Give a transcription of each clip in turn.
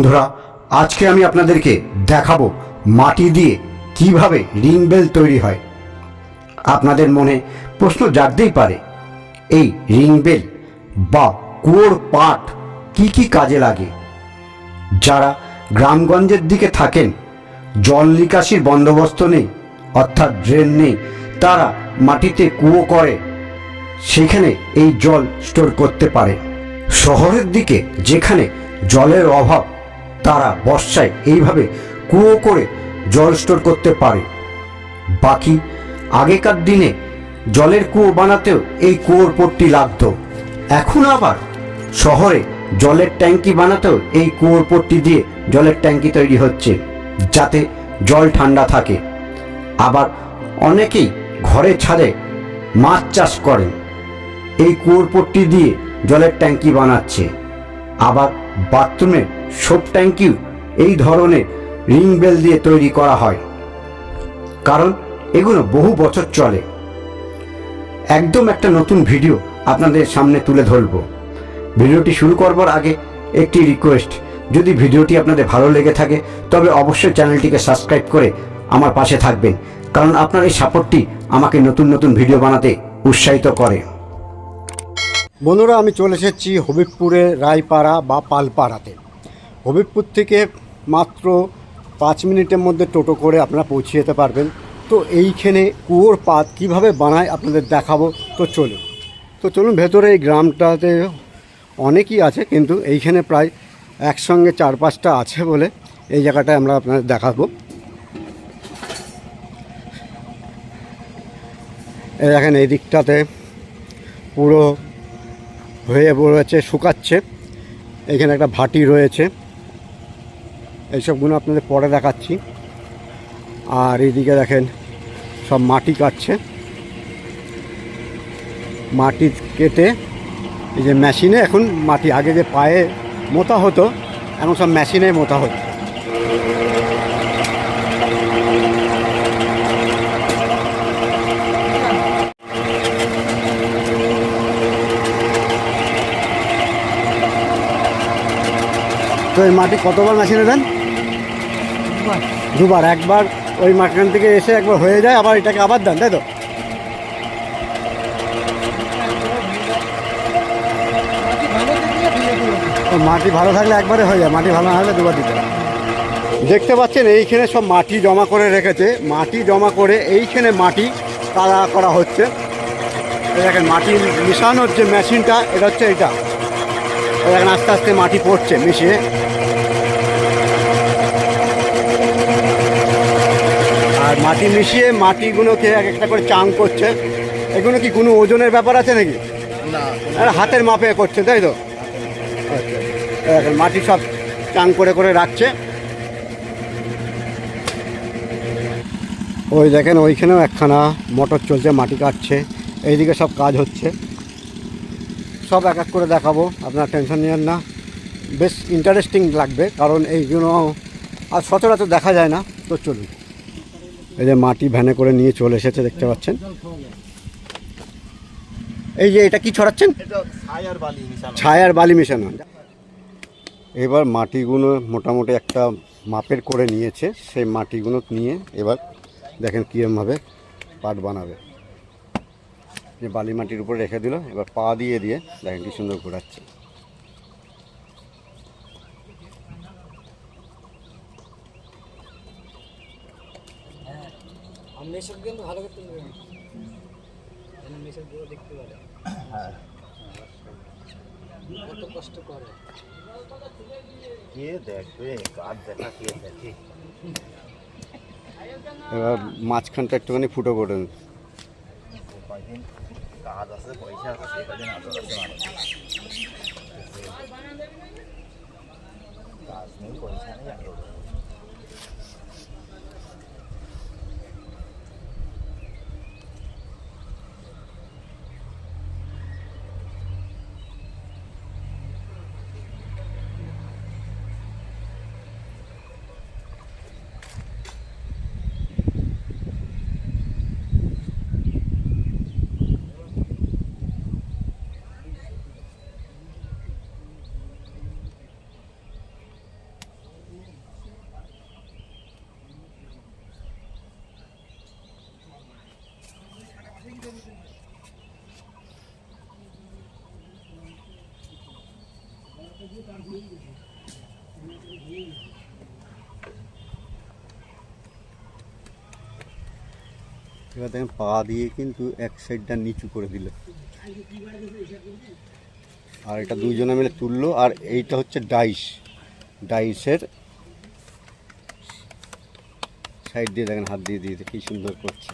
বন্ধুরা, আজকে আমি আপনাদেরকে দেখাবো মাটি দিয়ে কীভাবে রিং বেল তৈরি হয়। আপনাদের মনে প্রশ্ন জাগতেই পারে, এই রিং বেল বা কুয়োর পাট কি কি কাজে লাগে? যারা গ্রামগঞ্জের দিকে থাকেন, জল নিকাশির বন্দোবস্ত নেই, অর্থাৎ ড্রেন নেই, তারা মাটিতে কুয়ো করে, সেখানে এই জল স্টোর করতে পারে। শহরের দিকে যেখানে জলের অভাব তারা বর্ষায় এইভাবে কুয়ো করে জল স্টোর করতে পারে। বাকি আগেকার দিনে জলের কুয়ো বানাতেও এই কুয়োর পট্টি লাগতো। এখন আবার শহরে জলের ট্যাঙ্কি বানাতেও এই কুয়োর পট্টি দিয়ে জলের ট্যাঙ্কি তৈরি হচ্ছে, যাতে জল ঠান্ডা থাকে। আবার অনেকেই ঘরে ছাদে মাছ চাষ করেন। এই কুয়োর পট্টি দিয়ে জলের ট্যাঙ্কি বানাচ্ছে। আবার বাথরুমের সোপ ট্যাঙ্কিও এই ধরনের রিং বেল দিয়ে তৈরি করা হয়। কারণ এগুলো বহু বছর চলে। একদম একটা নতুন ভিডিও আপনাদের সামনে তুলে ধরব। ভিডিওটি শুরু করবার আগে একটি রিকোয়েস্ট, যদি ভিডিওটি আপনাদের ভালো লেগে থাকে, তবে অবশ্যই চ্যানেলটিকে সাবস্ক্রাইব করে আমার পাশে থাকবেন, কারণ আপনার এই সাপোর্টটি আমাকে নতুন নতুন ভিডিও বানাতে উৎসাহিত করে। বন্ধুরা, আমি চলে এসেছি হবিবপুরে রায়পাড়া বা পালপাড়াতে। হবিবপুর থেকে মাত্র পাঁচ মিনিটের মধ্যে টোটো করে আপনারা পৌঁছে যেতে পারবেন। তো এইখানে কুয়োর পাত কীভাবে বানায় আপনাদের দেখাবো? তো চলুন। তো চলুন, ভেতরে এই গ্রামটাতে অনেকই আছে, কিন্তু এইখানে প্রায় একসঙ্গে চার পাঁচটা আছে বলে এই জায়গাটায় আমরা আপনাদের দেখাবো। দেখেন, এই দিকটাতে পুরো হয়ে রয়েছে, শুকাচ্ছে। এখানে একটা ভাটি রয়েছে। এইসবগুলো আপনাদের পরে দেখাচ্ছি। আর এইদিকে দেখেন, সব মাটি কাটছে। মাটি কেটে এই যে মেশিনে এখন মাটি, আগে যে পায়ে মোতা হতো, এখন সব মেশিনে মোতা হচ্ছে। তো এই মাটি কতবার মেশিনে দেন? দুবার। একবার ওই মাঝখান থেকে এসে একবার হয়ে যায় আবার এটাকে আবার দেন তাই তো? মাটি ভালো থাকলে একবারে হয়ে যায় মাটি ভালো না হলে দুবার দিতে দেখতে পাচ্ছেন এইখানে সব মাটি জমা করে রেখেছে। মাটি জমা করে এইখানে মাটি কাদা করা হচ্ছে। দেখেন মাটি মিশানোর যে মেশিনটা এটা হচ্ছে এটা দেখেন আস্তে আস্তে মাটি পড়ছে মিশিয়ে। আর মাটি মিশিয়ে মাটিগুলোকে এক একটা করে চাং করছে। এগুলো কি কোনো ওজনের ব্যাপার আছে নাকি? আর হাতের মাপে করছে তাই তো? আচ্ছা দেখেন মাটি সব চাং করে করে রাখছে। ওই দেখেন ওইখানেও একখানা মোটর চলছে মাটি কাটছে। এইদিকে সব কাজ হচ্ছে। সব এক এক করে দেখাবো আপনার টেনশন নেন না। বেশ ইন্টারেস্টিং লাগবে কারণ এইগুলো আর সচরাচর দেখা যায় না তো চলুন। এই যে মাটি ভ্যানে করে নিয়ে চলে এসেছে দেখতে পাচ্ছেন। এই যে এটা কি ছড়াচ্ছেন? ছায়ার বালি মিশানো। এবার মাটিগুলো মোটামুটি একটা মাপের করে নিয়েছে সেই মাটিগুলো নিয়ে এবার দেখেন কীরমভাবে পাট বানাবে। যে বালি মাটির উপরে রেখে দিল এবার পা দিয়ে দিয়ে দেখেন কি সুন্দর ঘোরাচ্ছে। এসব কিন্তু ভালো করতে পারব না। যেন মেসের পুরো দেখতে পারে। কত কষ্ট করে। কে দেখবে? কাজ দেখা কে দেখে? এবার মাঝখানটা একটুখানি ফুটো করে দিন। কয়দিন? কাজ আছে পয়সা আছে সেই কদিন আদর আছে কাজ নেই পয়সা নেই এবার দেখেন পা দিয়ে কিন্তু এক সাইডটা নিচু করে দিল। আর এটা দুইজনে মিলে তুললো, আর এইটা হচ্ছে ডাইস। ডাইসের সাইড দিয়ে দেখেন, হাত দিয়ে দিয়ে কি সুন্দর করছে।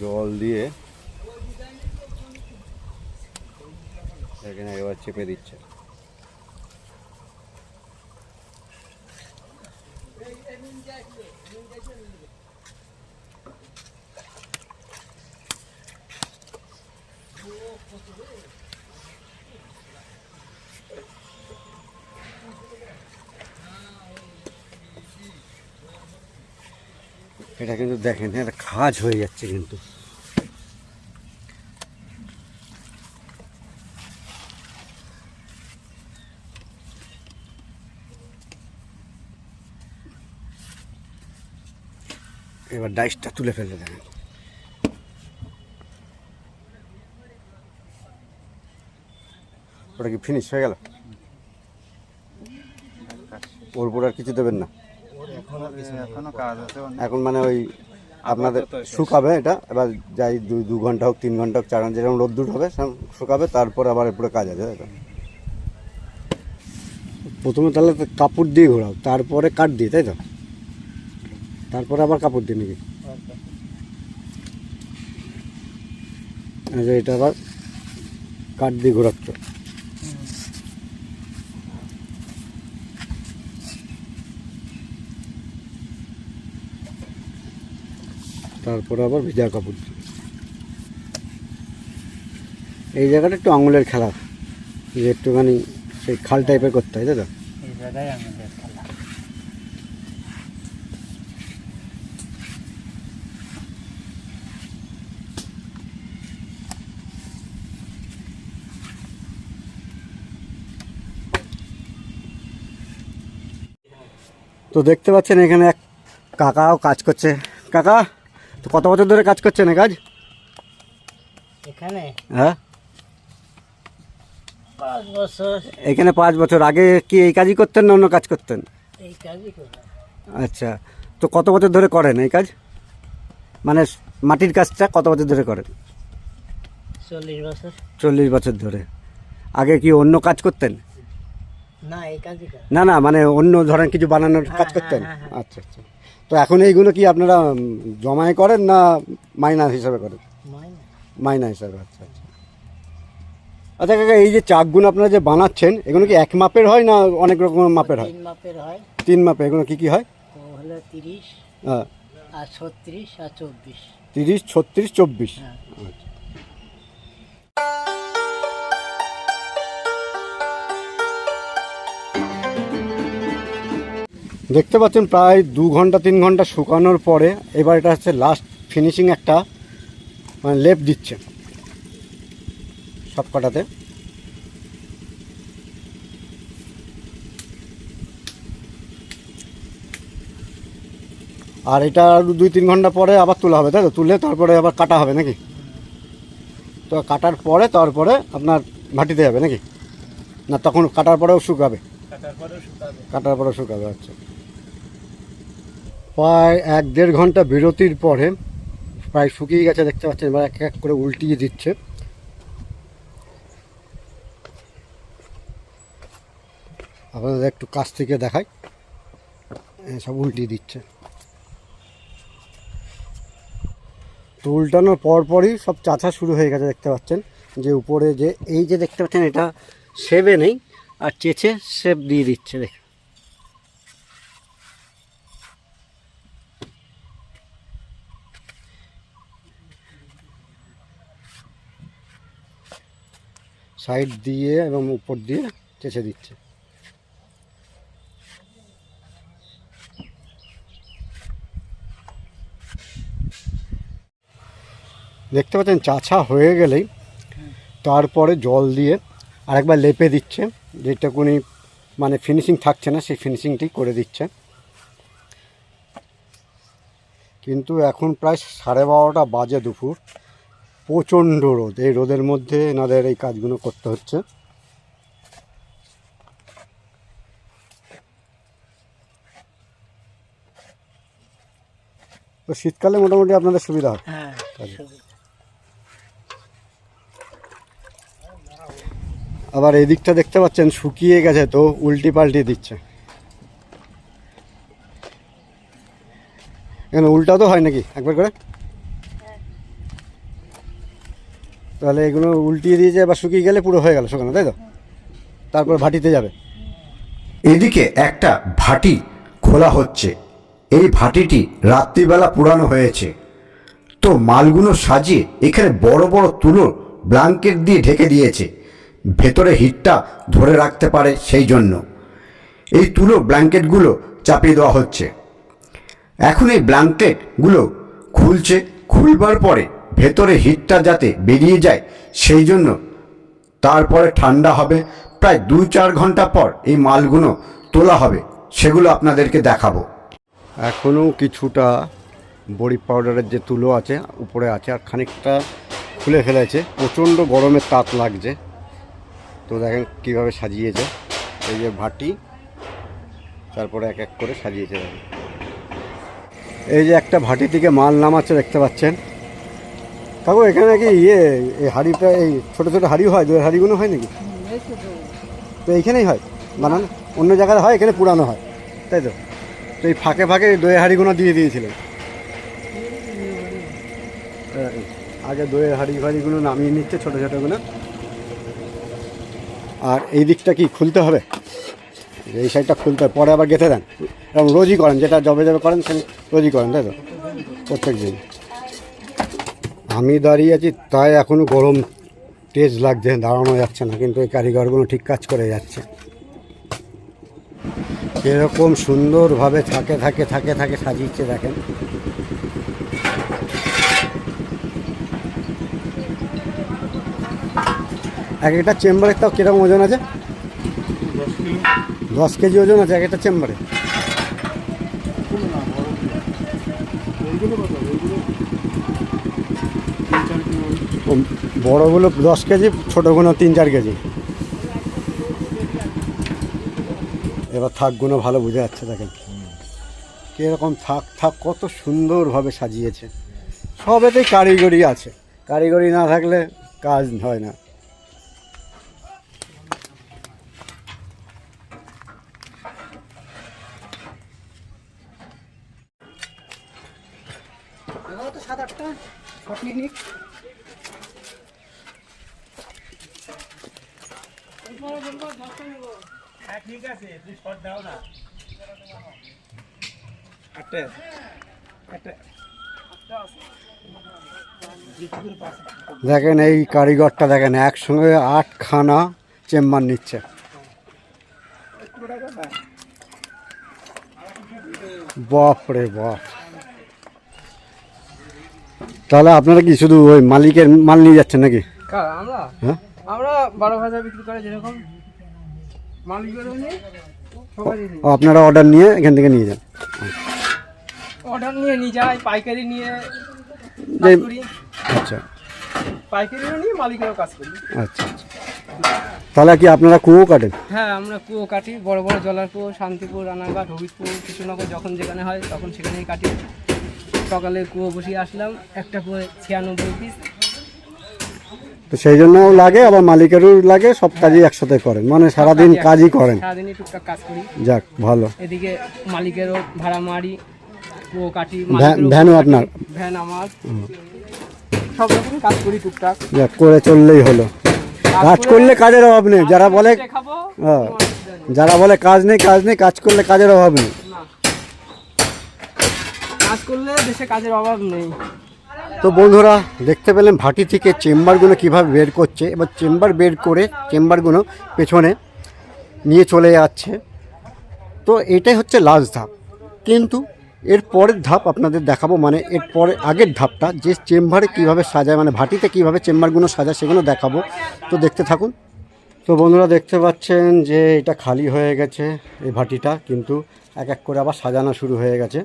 জল দিয়ে এখানে এবার চেপে দিচ্ছে এটা কিন্তু দেখেন একটা খাজ হয়ে যাচ্ছে কিন্তু। এবার ডাইসটা তুলে ফেলে দেখেন। ওটা কি ফিনিশ হয়ে গেল? ওর উপর আর কিছু দেবেন না? এখনও মানে ওই আপনাদের শুকাবে এটা এবার যাই দু দু ঘণ্টা হোক তিন ঘণ্টা হোক চার ঘণ্টা যেরকম রোদ্দুর হবে সেরকম শুকাবে তারপরে আবার এরপরে কাজ আছে তাই তো? প্রথমে তাহলে তো কাপড় দিয়ে ঘোরাও তারপরে কাঠ দিয়ে তাই তো? তারপরে আবার কাপড় দিয়ে নাকি? আচ্ছা এটা আবার কাঠ দিয়ে ঘোরাচ্ছ। তারপরে আবার ভেজা কাপড় দিয়ে এই জায়গাটা একটু আঙুলের খেলা যে একটুখানি সেই খাল টাইপের করতে হয় খেলা। তো দেখতে পাচ্ছেন এখানে এক কাকাও কাজ করছে। কাকা? তো কত বছর ধরে কাজ করছেন এ কাজ? এখানে? হ্যাঁ। পাঁচ বছর। এখানে পাঁচ বছর। আগে কি এই কাজই করতেন না অন্য কাজ করতেন? এই কাজই করলাম। আচ্ছা। তো কত বছর ধরে করেন এই কাজ? মানে মাটির কাজটা কত বছর ধরে করেন? চল্লিশ বছর। চল্লিশ বছর ধরে। আগে কি অন্য কাজ করতেন? না এই কাজই না না মানে অন্য ধরেন কিছু বানানোর কাজ হ্যাঁ, করতেন? হ্যাঁ, হ্যাঁ। আচ্ছা আচ্ছা। তো এখন এইগুলো কি আপনারা জমায় করেন না মাইনা হিসাবে করেন? মাইনা। হিসাবে আচ্ছা আচ্ছা। আচ্ছা কাকা এই যে চাকগুলো আপনারা যে বানাচ্ছেন এগুলো কি এক মাপের হয় না অনেক রকম মাপের হয়? তিন মাপের হয়। তিন মাপে এগুলো কি কি হয়? হলো তিরিশ হ্যাঁ। আর ছত্রিশ আর চব্বিশ। তিরিশ ছত্রিশ চব্বিশ। হ্যাঁ। আচ্ছা। দেখতে পাচ্ছেন প্রায় দু ঘণ্টা তিন ঘণ্টা শুকানোর পরে এবার এটা হচ্ছে লাস্ট ফিনিশিং একটা মানে লেপ দিচ্ছে সব কটাতে আর এটা আর দুই তিন ঘণ্টা পরে আবার তোলা হবে তাই তো? তুলে তারপরে আবার কাটা হবে নাকি? তো কাটার পরে তারপরে আপনার ভাটিতে যাবে নাকি? না তখন কাটার পরেও শুকাবে? কাটার পরেও শুকাবে। কাটার পরে শুকাবে আচ্ছা। প্রায় এক দেড় ঘণ্টা বিরতির পরে প্রায় শুকিয়ে গেছে, দেখতে পাচ্ছেন, এবার এক এক করে উল্টিয়ে দিচ্ছে। আপনাদের একটু কাছ থেকে দেখাই। সব উল্টিয়ে দিচ্ছে। তো উল্টানোর পরপরই সব চাচা শুরু হয়ে গেছে, দেখতে পাচ্ছেন, যে উপরে যে, এই যে দেখতে পাচ্ছেন, এটা সেবে নেই, আর চেঁচে সেপ দিয়ে দিচ্ছে দেখ সাইড দিয়ে এবং উপর দিয়ে চেঁচে দিচ্ছে। দেখতে পাচ্ছেন, চাছা হয়ে গেলেই তারপরে জল দিয়ে আরেকবার লেপে দিচ্ছে। যেটা যেটুকুনি মানে ফিনিশিং থাকছে না, সেই ফিনিশিংটি করে দিচ্ছে। কিন্তু এখন প্রায় সাড়ে বারোটা বাজে দুপুর। প্রচণ্ড রোদ। এই রোদের মধ্যে এনাদের এই কাজগুলো করতে হচ্ছে। তো শীতকালে মোটামুটি আপনাদের সুবিধা হয়। হ্যাঁ আবার এই দিকটা দেখতে পাচ্ছেন শুকিয়ে গেছে তো উল্টি পাল্টি দিচ্ছে। এখানে উল্টা তো হয় নাকি? একবার করে? তাহলে এগুলো উল্টিয়ে দিয়ে যায় বা শুকিয়ে গেলে পুরো হয়ে গেল শুকানো, তাই তো? তারপর ভাটিতে যাবে। এদিকে একটা ভাটি খোলা হচ্ছে। এই ভাটিটি রাত্রিবেলা পুরানো হয়েছে। তো মালগুলো সাজিয়ে এখানে বড় বড় তুলো ব্ল্যাঙ্কেট দিয়ে ঢেকে দিয়েছে। ভেতরে হিটটা ধরে রাখতে পারে সেই জন্য। এই তুলো ব্ল্যাঙ্কেটগুলো চাপিয়ে দেওয়া হচ্ছে। এখন এই ব্ল্যাঙ্কেটগুলো খুলছে, খুলবার পরে ভেতরে হিটটা যাতে বেরিয়ে যায়, সেই জন্য তারপরে ঠান্ডা হবে। প্রায় দু চার ঘণ্টা পর এই মালগুলো তোলা হবে, সেগুলো আপনাদেরকে দেখাবো। এখনও কিছুটা বড়ি পাউডারের যে তুলো আছে, উপরে আছে, আর খানিকটা খুলে ফেলেছে। প্রচণ্ড গরমের তাপ লাগছে। তো দেখেন কীভাবে সাজিয়েছে। এই যে ভাটি, তারপরে এক এক করে সাজিয়েছে। এই যে একটা ভাটি থেকে মাল নামাচ্ছে, দেখতে পাচ্ছেন? কাকু এখানে কি ইয়ে এই হাড়িটা এই ছোটো ছোটো হাড়ি হয় দইয়ের হাড়িগুলো হয় নাকি? তো এইখানেই হয়, বানান, অন্য জায়গায় হয়, এখানে পুরানো হয়, তাই তো? তো এই ফাঁকে ফাঁকে দইয়ের হাঁড়িগুলো দিয়ে দিয়েছিলেন আগে দইয়ের হাঁড়ি ফাড়িগুলো নামিয়ে নিচ্ছে ছোটো ছোটোগুলো আর এই দিকটা কি খুলতে হবে? এই সাইডটা খুলতে হবে, পরে আবার গেঁথে দেন। এরকম রোজই করেন, যেটা জবে জবে করেন সেটা রোজই করেন, তাই তো? প্রত্যেক দিন। আমি দাঁড়িয়ে আছি তাই এখনও গরম তেজ লাগছে দাঁড়ানো যাচ্ছে না কিন্তু এই কারিগরগুলো ঠিক কাজ করে যাচ্ছে। এরকম সুন্দরভাবে থাকে থাকে থাকে থাকে সাজিয়েছে দেখেন। এক একটা চেম্বারের তাও কীরকম ওজন আছে? দশ কেজি ওজন আছে এক একটা চেম্বারে ও, বড়গুলো দশ কেজি ছোটোগুলো তিন চার কেজি। এবার থাকগুলো ভালো বোঝা যাচ্ছে দেখেন। কীরকম থাক থাক কত সুন্দরভাবে সাজিয়েছে। সবেতেই কারিগরি আছে। কারিগরি না থাকলে কাজ হয় না। দেখেন এই কারিগরটা দেখেন একসঙ্গে আটখানা চেম্বার নিচ্ছে। বাপ রে বাপ। তাহলে আপনারা কি শুধু ওই মালিকের মাল নিয়ে যাচ্ছেন নাকি? আমরা? হ্যাঁ? বারো হাজার বিক্রি করে যেরকম। আপনারা অর্ডার নিয়ে এখান থেকে নিয়ে যান। অর্ডার নিয়ে নিয়ে যাই পাইকারি নিয়ে কাজ করি। আচ্ছা। পাইকারিও নিয়ে মালিকেরও কাজ করি। আচ্ছা আচ্ছা। তাহলে কি আপনারা কুয়ো কাটেন? হ্যাঁ আমরা কুয়ো কাটি। বড় বড় জলার কুয়ো শান্তিপুর রানাঘাট হবিবপুর কৃষ্ণনগর যখন যেখানে হয় তখন সেখানেই কাটি। সকালে কুয়ো বসিয়ে আসলাম একটা কুয়ো ছিয়ানব্বই পিস তো সেই জন্যও লাগে আবার মালিকেরও লাগে সব কাজই একসাথে করেন। মানে সারাদিন কাজই করেন। সারাদিনই টুকটাক কাজ করি। যাক ভালো। এদিকে মালিকেরও ভাড়া মারি। কুয়ো কাটি ভ্যানও আপনার? ভ্যান আমার। সব রকম কাজ করি টুকটাক। করে চললেই হলো। কাজ করলে কাজের অভাব নেই যারা বলে যারা বলে কাজ নেই কাজ নেই কাজ করলে কাজের অভাব নেই। কাজ করলে দেশে কাজের অভাব নেই। তো বন্ধুরা দেখতে পেলেন ভাটি থেকে চেম্বারগুলো কীভাবে বের করছে। এবার চেম্বার বের করে চেম্বারগুলো পেছনে নিয়ে চলে যাচ্ছে। তো এটাই হচ্ছে লাস্ট ধাপ। কিন্তু এর পরের ধাপ আপনাদের দেখাবো মানে এর পরে আগের ধাপটা, যে চেম্বারে কীভাবে সাজায় মানে ভাটিতে কীভাবে চেম্বারগুলো সাজায় সেগুলো দেখাবো। তো দেখতে থাকুন। তো বন্ধুরা দেখতে পাচ্ছেন যে এটা খালি হয়ে গেছে এই ভাটিটা, কিন্তু এক এক করে আবার সাজানো শুরু হয়ে গেছে।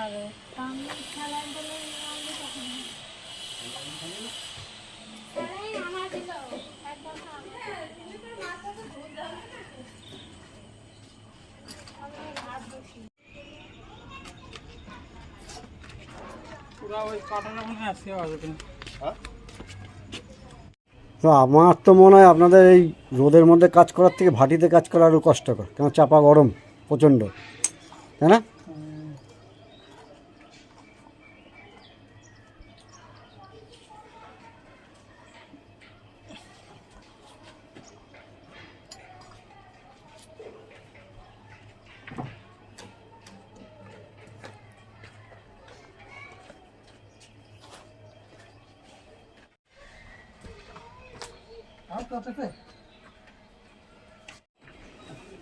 আমার তো আমার তো মনে হয় আপনাদের এই রোদের মধ্যে কাজ করার থেকে ভাটিতে কাজ করা আরও কষ্টকর। কেন চাপা গরম প্রচণ্ড। তাই না?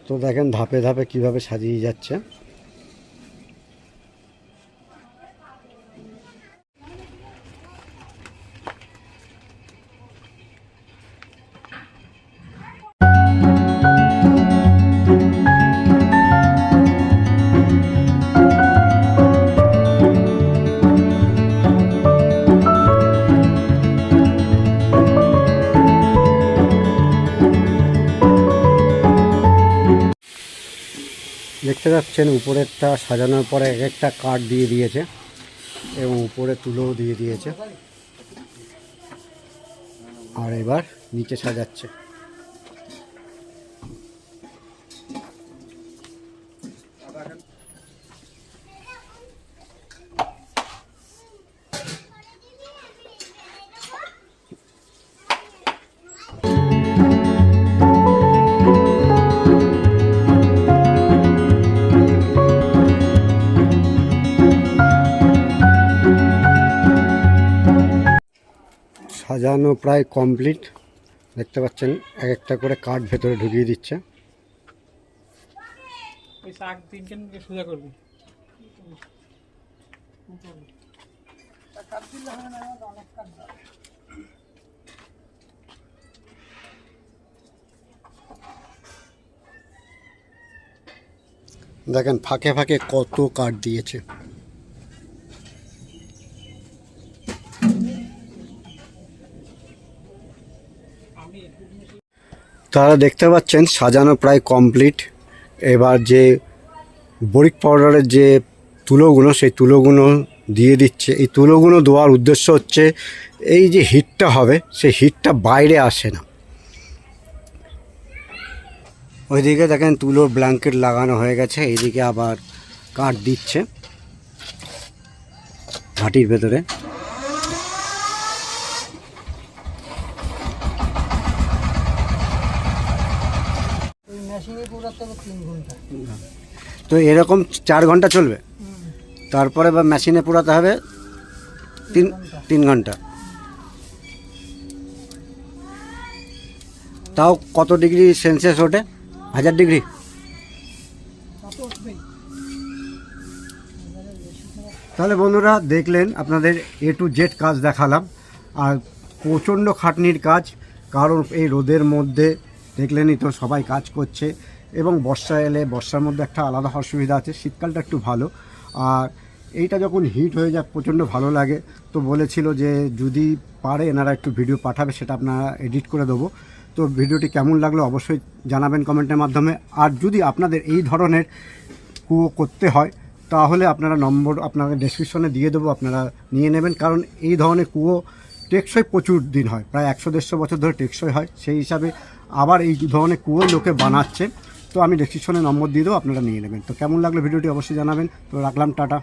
তো দেখেন ধাপে ধাপে কীভাবে সাজিয়ে যাচ্ছে। দেখতে পাচ্ছেন, উপরেরটা সাজানোর পরে এক একটা কাঠ দিয়ে দিয়েছে এবং উপরে তুলোও দিয়ে দিয়েছে। আর এবার নিচে সাজাচ্ছে। সাজানো প্রায় কমপ্লিট। দেখতে পাচ্ছেন এক একটা করে কাঠ ভেতরে ঢুকিয়ে দিচ্ছে। দেখেন ফাঁকে ফাঁকে কত কাঠ দিয়েছে। তারা দেখতে পাচ্ছেন সাজানো প্রায় কমপ্লিট এবার যে বরিক পাউডারের যে তুলোগুলো সেই তুলোগুলো দিয়ে দিচ্ছে। এই তুলোগুলো দেওয়ার উদ্দেশ্য হচ্ছে এই যে হিটটা হবে, সেই হিটটা বাইরে আসে না। ওইদিকে দেখেন তুলোর ব্ল্যাঙ্কেট লাগানো হয়ে গেছে, এইদিকে আবার কাঠ দিচ্ছে ভাটির ভেতরে। তো এরকম চার ঘণ্টা চলবে। তারপরে বা মেশিনে পোড়াতে হবে তিন তিন ঘণ্টা। তাও কত ডিগ্রি সেলসিয়াস ওঠে? হাজার ডিগ্রি? তাহলে বন্ধুরা দেখলেন, আপনাদের এ টু জেড কাজ দেখালাম। আর প্রচণ্ড খাটনির কাজ, কারণ এই রোদের মধ্যে দেখলেনই তো সবাই কাজ করছে। এবং বর্ষা এলে বর্ষার মধ্যে একটা আলাদা হওয়ার সুবিধা আছে, শীতকালটা একটু ভালো। আর এইটা যখন হিট হয়ে যায়, প্রচণ্ড ভালো লাগে। তো বলেছিল যে যদি পারে এনারা একটু ভিডিও পাঠাবে, সেটা আপনারা এডিট করে দেবো। তো ভিডিওটি কেমন লাগল অবশ্যই জানাবেন কমেন্টের মাধ্যমে। আর যদি আপনাদের এই ধরনের কুয়ো করতে হয়, তাহলে আপনারা নম্বর আপনাকে ডেসক্রিপশনে দিয়ে দেবো, আপনারা নিয়ে নেবেন। কারণ এই ধরনের কুয়ো টেকসই প্রচুর দিন হয়, প্রায় একশো দেড়শো বছর ধরে টেকসই হয়। সেই হিসাবে আবার এই ধরনের কুয়ো লোকে বানাচ্ছে। তো আমি ডেসক্রিপশনে নম্বর দিয়ে দেবো, আপনারা নিয়ে নেবেন। তো কেমন লাগল ভিডিওটি অবশ্যই জানাবেন। তো রাখলাম, টাটা।